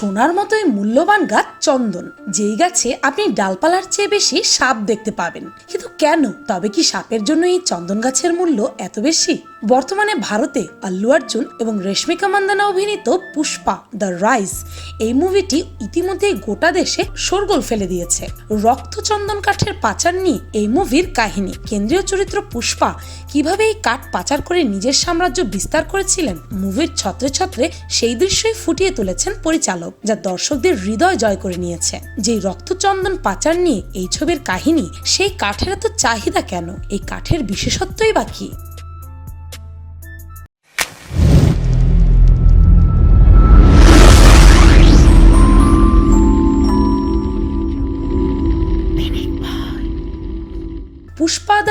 সোনার মতোই মূল্যবান গাছ চন্দন। যেই গাছে আপনি ডালপালার চেয়ে বেশি সাপ দেখতে পাবেন। কিন্তু কেন? তবে কি সাপের জন্য এই চন্দন গাছের মূল্য এত বেশি? বর্তমানে ভারতে আল্লু অর্জুন এবং রেশমিকা মান্দানা অভিনীত পুষ্পা, দ্য রাইস এই মুভিটি ইতিমধ্যেই গোটা দেশে শোরগোল ফেলে দিয়েছে। রক্ত চন্দন কাঠের পাচার নিয়ে এই মুভির কাহিনী। কেন্দ্রীয় চরিত্র পুষ্পা কীভাবে এই কাঠ পাচার করে নিজের সাম্রাজ্য বিস্তার করেছিলেন, মুভির ছত্রে ছত্রে সেই দৃশ্যই ফুটিয়ে তুলেছেন পরিচালক, যা দর্শকদের হৃদয় জয় করে নিয়েছে। যেই রক্তচন্দন পাচার নিয়ে এই ছবির কাহিনী, সেই কাঠের এত চাহিদা কেন? এই কাঠের বিশেষত্বই বা কি?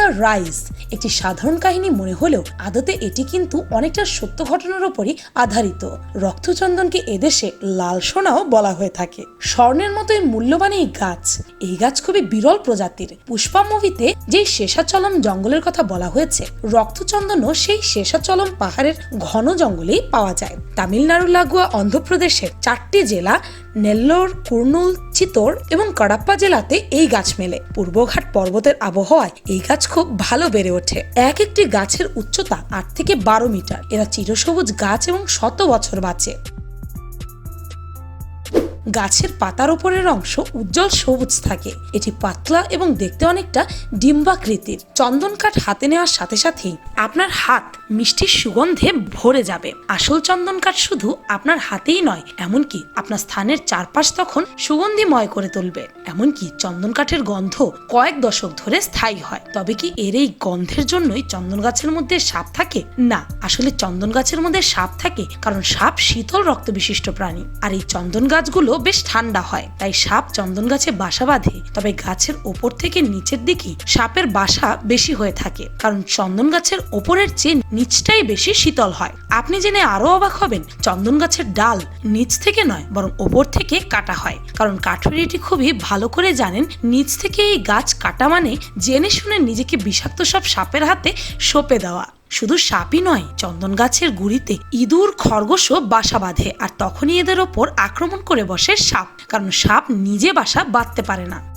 পুষ্পা দ্য রাইস একটি সাধারণ কাহিনী মনে হলেও আদতে এটি কিন্তু অনেকটা সত্য ঘটনার উপরই আধারিত। রক্তচন্দনকে এদেশে লাল সোনাও বলা হয়ে থাকে। স্বর্ণের মতোই মূল্যবান এই গাছ। এই গাছ খুবই বিরল প্রজাতির। পুষ্পা মুভিতে যেই শেষাচলম জঙ্গলের কথা বলা হয়েছে, রক্তচন্দনও সেই শেষাচলম পাহাড়ের ঘন জঙ্গলেই পাওয়া যায়। তামিলনাড়ু লাগোয়া অন্ধ্রপ্রদেশের চারটি জেলা, নেল্লোর, কুর্নুল, চিতোর এবং কড়াপ্পা জেলাতে এই গাছ মেলে। পূর্বঘাট পর্বতের আবহাওয়ায় এই গাছ খুব ভালো বেড়ে ওঠে। এক একটি গাছের উচ্চতা আট থেকে বারো মিটার। এরা চিরসবুজ গাছ এবং শত বছর বাঁচে। গাছের পাতার ওপরের অংশ উজ্জ্বল সবুজ থাকে। এটি পাতলা এবং দেখতে অনেকটা ডিম্বাকৃতির। চন্দন কাঠ হাতে নেওয়ার সাথে সাথেই আপনার হাত মিষ্টির সুগন্ধে ভরে যাবে। আসল চন্দন কাঠ শুধু আপনার হাতেই নয়, এমনকি আপনার স্থানের চারপাশ তখন সুগন্ধিময় করে তুলবে। এমনকি চন্দন কাঠের গন্ধ কয়েক দশক ধরে স্থায়ী হয়। তবে কি এর এই গন্ধের জন্যই চন্দন গাছের মধ্যে সাপ থাকে? না, আসলে চন্দন গাছের মধ্যে সাপ থাকে কারণ সাপ শীতল রক্ত বিশিষ্ট প্রাণী। আর এই চন্দন গাছগুলো বেশ ঠান্ডা হয়, তাই সাপ চন্দন গাছে বাসা বাঁধে। তবে গাছের ওপর থেকে নিচের দিকে সাপের বাসা বেশি হয়ে থাকে, কারণ চন্দন গাছের ওপরের চেয়ে নিচটাই বেশি শীতল হয়। আপনি জেনে আরও অবাক হবেন, চন্দন গাছের ডাল নিচ থেকে নয়, বরং ওপর থেকে কাটা হয়। কারণ কাঠুরিটি খুবই ভালো করে জানেন, নিচ থেকে এই গাছ কাটা মানে জেনে শুনে নিজেকে বিষাক্ত সব সাপের হাতে সঁপে দেওয়া। শুধু সাপই নয়, চন্দন গাছের গুড়িতে ইঁদুর, খরগোশও বাসা বাঁধে, আর তখনই এদের ওপর আক্রমণ করে বসে সাপ। কারণ সাপ নিজে বাসা বাঁধতে পারে না।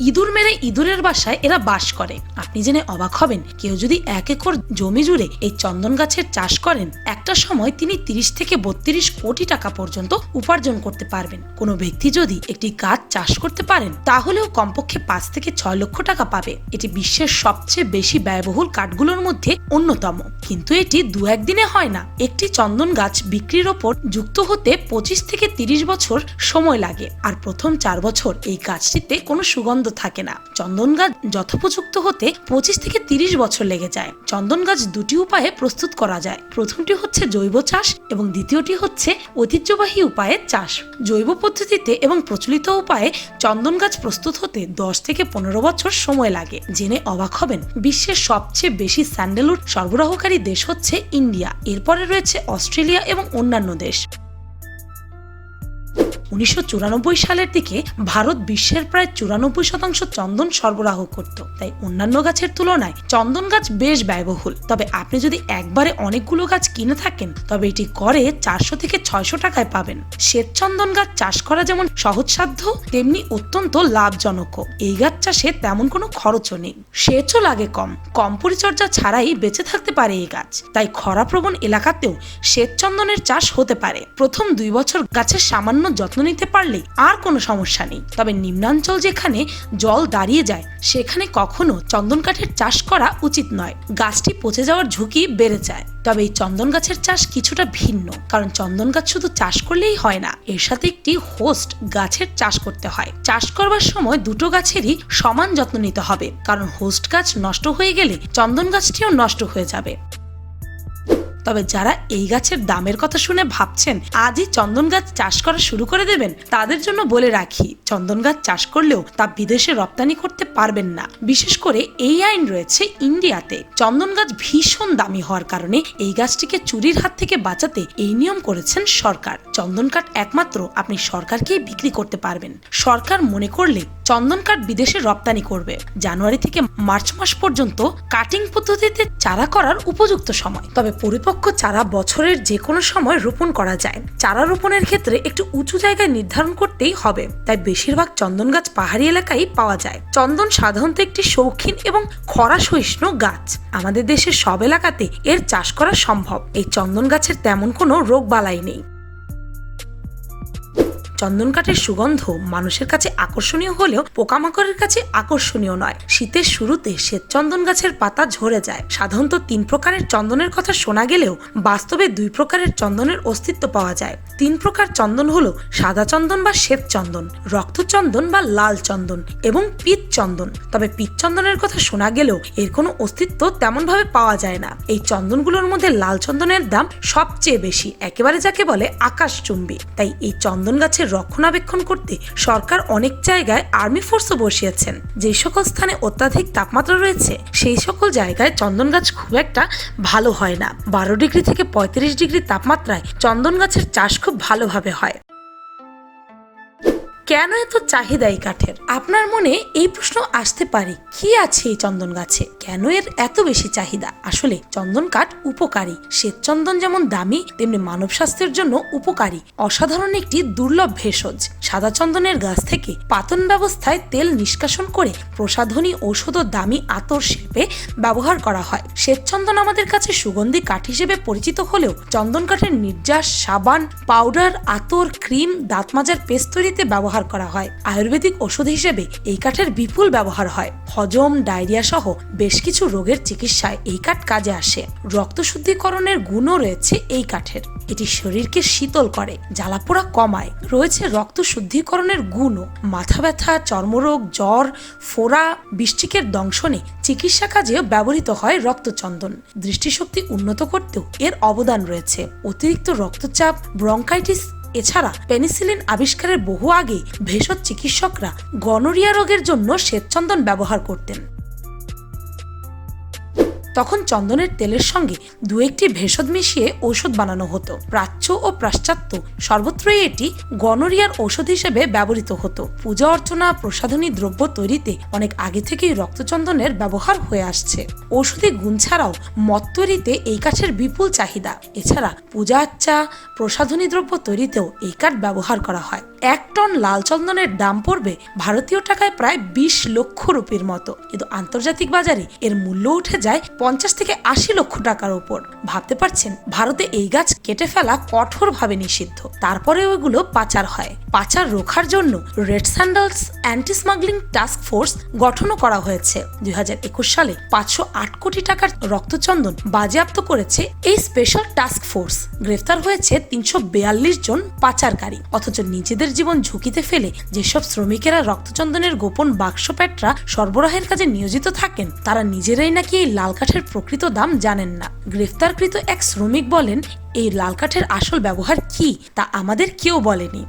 ইঁদুর মেরে ইঁদুরের বাসায় এরা বাস করে। আপনি জেনে অবাক হবেন, কেউ যদি এক একর জমি জুড়ে এই চন্দন গাছের চাষ করেন, একটা সময় তিনি তিরিশ থেকে বত্রিশ কোটি টাকা পর্যন্ত উপার্জন করতে পারবেন। কোনো ব্যক্তি যদি একটি গাছ চাষ করতে পারেন, তাহলেও কমপক্ষে পাঁচ থেকে ছয় লক্ষ টাকা পাবে। এটি বিশ্বের সবচেয়ে বেশি ব্যয়বহুল কাঠগুলোর মধ্যে অন্যতম। কিন্তু এটি দু একদিনে হয় না। একটি চন্দন গাছ বিক্রির ওপর যুক্ত হতে পঁচিশ থেকে তিরিশ বছর সময় লাগে। আর প্রথম চার বছর এই গাছটিতে কোনো সুগন্ধ থাকে না। চন্দন গাছ যথোপযুক্ত হতে পঁচিশ থেকে তিরিশ বছর লেগে যায়। চন্দন গাছ দুটি উপায়ে প্রস্তুত করা যায়। প্রথমটি হচ্ছে জৈব চাষ এবং দ্বিতীয়টি হচ্ছে ঐতিহ্যবাহী উপায়ে চাষ। জৈব পদ্ধতিতে এবং প্রচলিত উপায়ে চন্দন গাছ প্রস্তুত হতে দশ থেকে পনেরো বছর সময় লাগে। জেনে অবাক হবেন, বিশ্বের সবচেয়ে বেশি স্যান্ডেলউড সরবরাহকারী দেশ হচ্ছে ইন্ডিয়া। এরপরে রয়েছে অস্ট্রেলিয়া এবং অন্যান্য দেশ। উনিশশো সালের দিকে ভারত বিশ্বের প্রায় চুরানব্বই শতাংশ চন্দন সরবরাহ করত। তাই অন্যান্য গাছের তুলনায় চন্দন গাছ বেশ ব্যয়বহুল। তবে আপনি যদি একবারে অনেকগুলো গাছ কিনে থাকেন, তবে এটি করে চারশো থেকে ছয়শো টাকায় পাবেন। শ্বেত চন্দন গাছ চাষ করা যেমন সহজসাধ্য, তেমনি অত্যন্ত লাভজনক এই গাছ চাষে তেমন কোনো খরচও নেই। সেচও লাগে কম। কম পরিচর্যা ছাড়াই বেঁচে থাকতে পারে এই গাছ। তাই খরাপ্রবণ এলাকাতেও শ্বেত চন্দনের চাষ হতে পারে। প্রথম দুই বছর গাছের সামান্য যত্ন নিতে পারলে আর কোনো সমস্যা নেই। তবে নিম্নাঞ্চল যেখানে জল দাঁড়িয়ে যায়, সেখানে কখনো চন্দন কাঠের চাষ করা উচিত নয়। গাছটি পচে যাওয়ার ঝুঁকি বেড়ে যায়। তবে এই চন্দন গাছের চাষ কিছুটা ভিন্ন, কারণ চন্দন গাছ শুধু চাষ করলেই হয় না, এর সাথে একটি হোস্ট গাছের চাষ করতে হয়। চাষ করবার সময় দুটো গাছেরই সমান যত্ন নিতে হবে, কারণ হোস্ট গাছ নষ্ট হয়ে গেলে চন্দন গাছটিও নষ্ট হয়ে যাবে। তবে যারা এই গাছের দামের কথা শুনে ভাবছেন, আজই চন্দন গাছ চাষ করা শুরু করে দেবেন, তাদের জন্য বলে রাখি, চন্দন গাছ চাষ করলেও তা বিদেশে রপ্তানি করতে পারবেন না। বিশেষ করে এই আইন রয়েছে ইন্ডিয়াতে। চন্দন গাছ ভীষণ দামি হওয়ার কারণে এই গাছটিকে চুরির হাত থেকে বাঁচাতে এই নিয়ম করেছেন সরকার। চন্দন কাঠ একমাত্র আপনি সরকারকেই বিক্রি করতে পারবেন। সরকার মনে করলে চন্দন কাঠ বিদেশে রপ্তানি করবে। জানুয়ারি থেকে মার্চ মাস পর্যন্ত কাটিং পদ্ধতিতে চারা করার উপযুক্ত সময়। তবে পরিপক্ক পরিপক্ক চারা বছরের যে কোনো সময় রোপণ করা যায়। চারা রোপণের ক্ষেত্রে একটু উঁচু জায়গায় নির্ধারণ করতেই হবে। তাই বেশিরভাগ চন্দন গাছ পাহাড়ি এলাকায় পাওয়া যায়। চন্দন সাধারণত একটি শৌখিন এবং খরা সহিষ্ণু গাছ। আমাদের দেশের সব এলাকাতে এর চাষ করা সম্ভব। এই চন্দন গাছের তেমন কোনো রোগ বালাই নেই। চন্দন কাঠের সুগন্ধ মানুষের কাছে আকর্ষণীয় হলেও পোকামাকড়ের কাছে আকর্ষণীয় নয়। শীতের শুরুতে শ্বেত চন্দন গাছের পাতা ঝরে যায়। সাধারণত তিন প্রকারের চন্দনের কথা শোনা গেলেও বাস্তবে দুই প্রকারের চন্দনের অস্তিত্ব পাওয়া যায়। তিন প্রকার চন্দন হলো সাদা চন্দন বা শ্বেত চন্দন রক্তচন্দন বা লাল চন্দন এবং পিত চন্দন। তবে পিত চন্দনের কথা শোনা গেলেও এর কোনো অস্তিত্ব তেমনভাবে পাওয়া যায় না। এই চন্দনগুলোর মধ্যে লাল চন্দনের দাম সবচেয়ে বেশি, একেবারে যাকে বলে আকাশচুম্বী। তাই এই চন্দন গাছের রক্ষণাবেক্ষণ করতে সরকার অনেক জায়গায় আর্মি ফোর্সও বসিয়েছেন। যে সকল স্থানে অত্যাধিক তাপমাত্রা রয়েছে, সেই সকল জায়গায় চন্দন গাছ খুব একটা ভালো হয় না। বারো ডিগ্রি থেকে পঁয়ত্রিশ ডিগ্রি তাপমাত্রায় চন্দন গাছের চাষ খুব ভালোভাবে হয়। কেন এত চাহিদা এই কাঠের? আপনার মনে এই প্রশ্ন আসতে পারে, কি আছে এই চন্দন গাছে কেন এর এত বেশি চাহিদা? আসলে চন্দন কাঠ উপকারী। শ্বেত চন্দন যেমন দামি, তেমনি মানব স্বাস্থ্যের জন্য উপকারী। অসাধারণ একটি দুর্লভ ভেষজ। সাদা চন্দনের গাছ থেকে পাতন ব্যবস্থায় তেল নিষ্কাশন করে প্রসাধনী ঔষধ ও দামি আতর শিল্পে ব্যবহার করা হয়। শ্বেত চন্দন আমাদের কাছে সুগন্ধি কাঠ হিসেবে পরিচিত হলেও চন্দন কাঠের নির্যাস, সাবান, পাউডার, আতর, ক্রিম, দাঁত মাজার পেস্ট তৈরিতে ব্যবহার করা হয়। আয়ুর্বেদিক ওষুধ হিসেবে এই কাঠের বিপুল ব্যবহার হয়। হজম, ডায়রিয়া সহ বেশ কিছু রোগের চিকিৎসায় এই কাঠ কাজে আসে। রক্ত শুদ্ধিকরণের গুণও রয়েছে এই কাঠের। এটি শরীরকে শীতল করে, জ্বালাপোড়া কমায়। রয়েছে রক্ত শুদ্ধিকরণের গুণও। মাথা ব্যথা, চর্মরোগ, জ্বর, ফোড়া, বৃষ্টিকের দংশনে চিকিৎসা কাজেও ব্যবহৃত হয় রক্তচন্দন। দৃষ্টিশক্তি উন্নত করতেও এর অবদান রয়েছে। অতিরিক্ত রক্তচাপ, ব্রঙ্কাইটিস, এছাড়া পেনিসিলিন আবিষ্কারের বহু আগে ভেষজ চিকিৎসকরা গনোরিয়া রোগের জন্য শ্বেতচন্দন ব্যবহার করতেন। তখন চন্দনের তেলের সঙ্গে দু একটি ভেষজ মিশিয়ে ঔষধ বানানো হতো। প্রাচ্য ও পাশ্চাত্য সর্বত্রই এটি গনোরিয়ার ঔষধ হিসেবে ব্যবহৃত হতো। পূজা অর্চনা, প্রসাধনী দ্রব্য তৈরিতে অনেক আগে থেকেই রক্তচন্দনের ব্যবহার হয়ে আসছে। ঔষধি গুণ ছাড়াও মদ তৈরিতে এই কাঠের বিপুল চাহিদা। এছাড়া পূজা আচ্চা প্রসাধনী দ্রব্য তৈরিতেও এই কাঠ ব্যবহার করা হয়। এক টন লাল চন্দনের দাম পড়বে ভারতীয় টাকায় প্রায় বিশ লক্ষ রুপির মতো। কিন্তু আন্তর্জাতিক বাজারে এর মূল্য উঠে যায় পঞ্চাশ থেকে আশি লক্ষ টাকার উপর ভাবতে পারছেন, ভারতে এই গাছ কেটে ফেলা কঠোরভাবে নিষিদ্ধ। তারপরে ওইগুলো পাচার হয়। পাচার রোখার জন্য red sandals anti smuggling task force গঠনও করা হয়েছে। দুই হাজার একুশ সালে পাঁচশো আট কোটি টাকার রক্তচন্দন বাজেয়াপ্ত করেছে এই স্পেশাল টাস্ক ফোর্স গ্রেফতার হয়েছে তিনশো বেয়াল্লিশ জন পাচারকারী। অথচ নিজেদের জীবন ঝুঁকিতে ফেলে যেসব শ্রমিকেরা রক্তচন্দনের গোপন বাক্স প্যাটরা সরবরাহের কাজে নিয়োজিত থাকেন, তারা নিজেরাই নাকি এই লাল কাঠের প্রকৃত দাম জানেন না। গ্রেফতারকৃত এক শ্রমিক বলেন, এই লাল কাঠের আসল ব্যবহার কি? তা আমাদের কেউ বলেনি।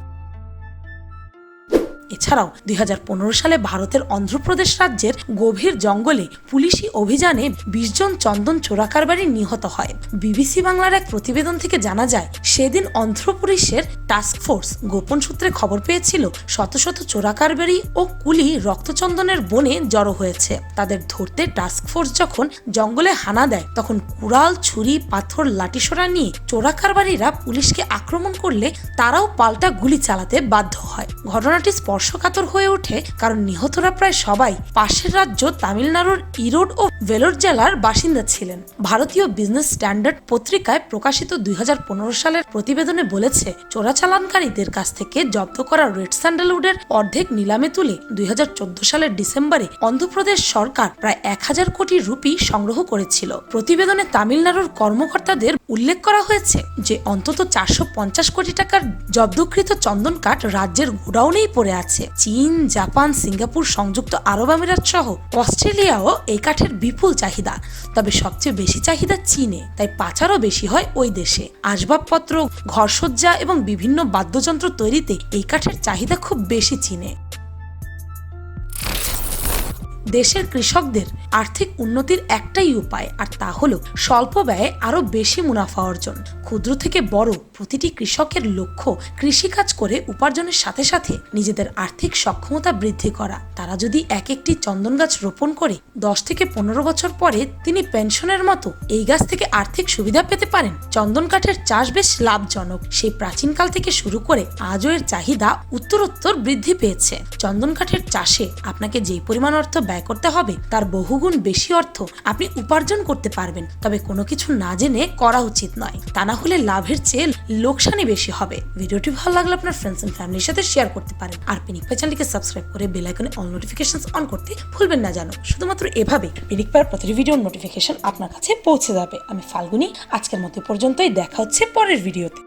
এছাড়াও দুই হাজার পনেরো সালে ভারতের অন্ধ্রপ্রদেশ রাজ্যের গভীর জঙ্গলে পুলিশি অভিযানে বিশ জন চন্দন চোরাকারবারি নিহত হয়। বিবিসি বাংলার এক প্রতিবেদন থেকে জানা যায়, সেদিন অন্ধ্রপুলিশের টাস্ক ফোর্স গোপন সূত্রে খবর পেয়েছিল, শত শত চোরাকারবারি ও কুলি রক্তচন্দনের বনে জড়ো হয়েছে। তাদের ধরতে টাস্ক ফোর্স যখন জঙ্গলে হানা দেয়, তখন কুড়াল, ছুরি, পাথর লাঠিসোরা নিয়ে চোরাকারবারিরা পুলিশকে আক্রমণ করলে তারাও পাল্টা গুলি চালাতে বাধ্য হয়। ঘটনাটি স্পর্শকাতর হয়ে ওঠে, কারণ নিহতরা প্রায় সবাই পাশের রাজ্য তামিলনাড়ুর ইরোড ও ভেলোর জেলার বাসিন্দা ছিলেন। ভারতীয় বিজনেস স্ট্যান্ডার্ড পত্রিকায় প্রকাশিত দুই সালের প্রতিবেদনে বলেছে, চোরাচালানকারীদের কাছ থেকে জব্দ করা রেড স্যান্ডেলউডের অর্ধেক নিলামে তুলে দুই সালের ডিসেম্বরে অন্ধ্রপ্রদেশ সরকার প্রায় এক হাজার কোটি রুপি সংগ্রহ করেছিল। প্রতিবেদনে তামিলনাড়ুর কর্মকর্তাদের উল্লেখ করা হয়েছে যে, অন্তত চারশো পঞ্চাশ কোটি টাকার জব্দকৃত চন্দন কাঠ রাজ্যের গোডাউনেই পড়ে আছে। চীন, জাপান, সিঙ্গাপুর, সংযুক্ত আরব আমিরাত সহ অস্ট্রেলিয়াও এই কাঠের বিপুল চাহিদা। তবে সবচেয়ে বেশি চাহিদা চীনে, তাই পাচারও বেশি হয় ওই দেশে। আসবাবপত্র, ঘরসজ্জা এবং বিভিন্ন বাদ্যযন্ত্র তৈরিতে এই কাঠের চাহিদা খুব বেশি চীনে। দেশের কৃষকদের আর্থিক উন্নতির একটাই উপায়, আর তা হলো স্বল্প ব্যয়ে আরও বেশি মুনাফা অর্জন। ক্ষুদ্র থেকে বড় প্রতিটি কৃষকের লক্ষ্য কৃষিকাজ করে উপার্জনের সাথে সাথে নিজেদের আর্থিক সক্ষমতা বৃদ্ধি করা। তারা যদি এক একটি চন্দন গাছ রোপণ করে, দশ থেকে পনেরো বছর পরে তিনি পেনশনের মতো এই গাছ থেকে আর্থিক সুবিধা পেতে পারেন। চন্দন কাঠের চাষ বেশ লাভজনক। সেই প্রাচীনকাল থেকে শুরু করে আজও এর চাহিদা উত্তরোত্তর বৃদ্ধি পেয়েছে। চন্দন কাঠের চাষে আপনাকে যেই পরিমাণ অর্থ ব্যয় করতে হবে, তার বহুগুণ বেশি অর্থ আপনি উপার্জন করতে পারবেন। তবে কোনো কিছু না জেনে করা উচিত নয়। তা না হলে লাভের চেয়ে লোকসানই বেশি হবে। ভিডিওটি ভালো লাগলে আপনার ফ্রেন্ডস এন্ড ফ্যামিলির সাথে শেয়ার করতে পারেন। আর পিনিক পাই চ্যানেলকে সাবস্ক্রাইব করে বেল আইকনে অল নোটিফিকেশন অন করতে ভুলবেন না জানো শুধুমাত্র এভাবে পিনিক পায়ের প্রতিটি ভিডিওর নোটিফিকেশন আপনার কাছে পৌঁছে যাবে। আমি ফাল্গুনি, আজকের মতো পর্যন্তই। দেখা হচ্ছে পরের ভিডিওতে